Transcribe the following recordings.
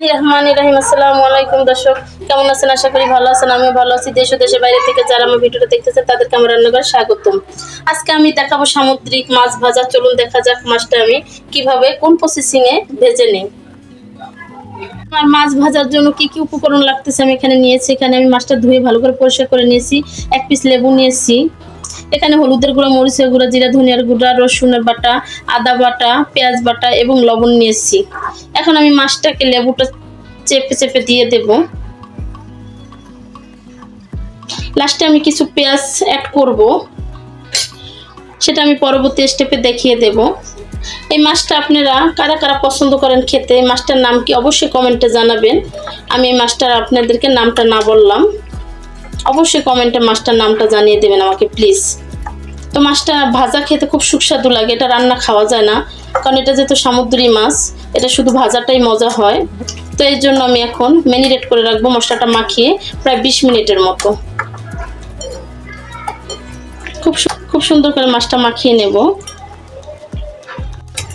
রহমান কেমন আছেন? আশা করি ভালো আছেন আমি ভালো আছি। বাইরে থেকে যারা আমার দেখতেছেন তাদেরকে আমার স্বাগতম। আজকে আমি দেখাবো সামুদ্রিক মাছ ভাজা। চলুন দেখা যাক মাছটা আমি কীভাবে, কোন প্রসেসিং এ ভেজে নিই। আর মাছ ভাজার জন্য কি কি উপকরণ লাগতেছে আমি এখানে নিয়েছি। এখানে আমি মাছটা ধুয়ে ভালো করে পরিষ্কার করে নিয়েছি। এক পিস লেবু নিয়েছি। এখানে হলুদের গুঁড়া, মরিচের গুঁড়া, জিরা ধনিয়ার গুঁড়া, রসুনের বাটা, আদা বাটা, পেঁয়াজ বাটা এবং লবণ নিয়েছি। এখন আমি মাছটাকে লেবুটা চেপে চেপে দিয়ে দেব। লাস্টে আমি কিছু পেঁয়াজ অ্যাড করব। সেটা আমি পরবর্তী স্টেপে দেখিয়ে দেব। এই মাছটা আপনারা কারা কারা পছন্দ করেন খেতে মাছটার নাম কি অবশ্যই কমেন্টে জানাবেন। আমি এই মাছটার আপনাদেরকে নামটা না বললাম। অবশ্যই কমেন্টে মাছটার নামটা জানিয়ে দেবেন আমাকে প্লিজ তো মাছটা ভাজা খেতে খুব সুস্বাদু লাগে, এটা রান্না খাওয়া যায় না, কারণ এটা যেহেতু সামুদ্রিক মাছ, এটা শুধু ভাজাটাই মজা হয়। তো এই জন্য আমি এখন ম্যারিনেট করে রাখব মশলাটা মাখিয়ে প্রায় বিশ মিনিটের মতো। খুব খুব সুন্দর করে মাছটা মাখিয়ে নেব।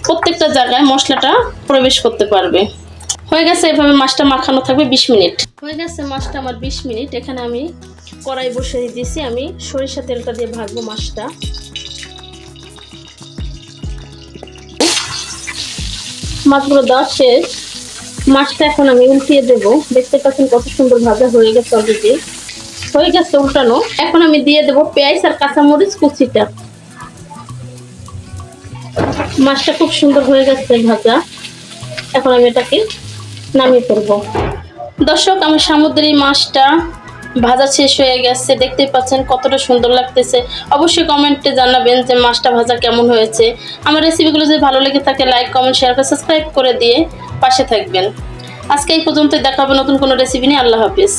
প্রত্যেকটা জায়গায় মশলাটা প্রবেশ করতে পারবে। হয়ে গেছে, এভাবে মাছটা মাখানো থাকবে বিশ মিনিট। হয়ে গেছে মাছটা আমার বিশ মিনিট। এখানে আমি কড়াই বসিয়ে দিয়েছি। আমি সরিষা তেলটা দিয়ে ভাজবো মাছটা। মাছগুলো দেওয়া শেষ। মাছটা এখন আমি উল্টিয়ে দেব। দেখতে পাচ্ছেন কত সুন্দর ভাজা হয়ে গেছে অলরেডি হয়ে গেছে উল্টানো। এখন আমি দিয়ে দেব পেঁয়াজ আর কাঁচামরিচ কুচিটা। মাছটা খুব সুন্দর হয়ে গেছে ভাজা। এখন আমি এটাকে নামিয়ে ফেলব। দর্শক, আমার সামুদ্রিক মাছটা ভাজা শেষ হয়ে গেছে। দেখতে পাচ্ছেন কতটা সুন্দর লাগতেছে। অবশ্যই কমেন্টে জানাবেন যে মাছটা ভাজা কেমন হয়েছে। আমার রেসিপিগুলো যদি ভালো লেগে থাকে লাইক কমেন্ট শেয়ার করে সাবস্ক্রাইব করে দিয়ে পাশে থাকবেন। আজকে এই পর্যন্ত দেখাবো নতুন কোনো রেসিপি নিয়ে। আল্লাহ হাফিজ।